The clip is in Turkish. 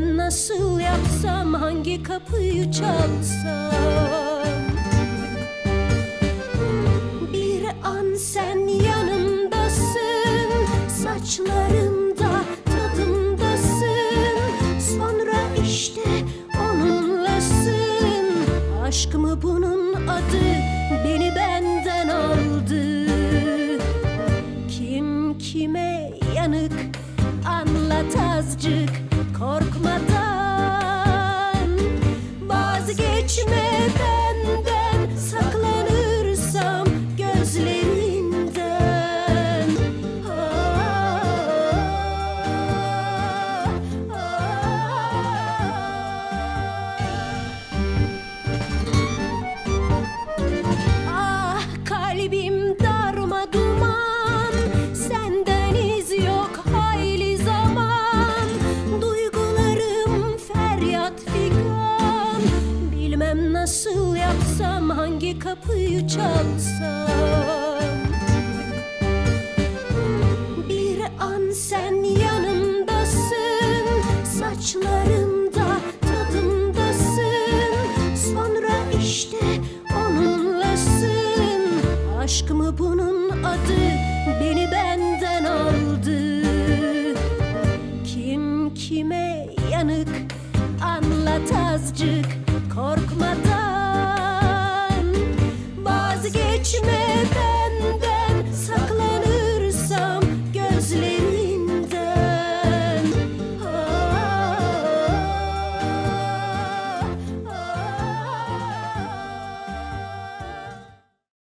nasıl yapsam hangi kapıyı çalsam? Bir an sen yanımdasın Saçlarımda tadımdasın. Sonra işte onunlasın. Aşk mı bunun adı? Beni benden aldı nasıl yapsam hangi kapıyı çalsam? Bir an sen yanımdasın Saçlarımda tadımdasın. Sonra işte onunlasın. Aşk mı bunun adı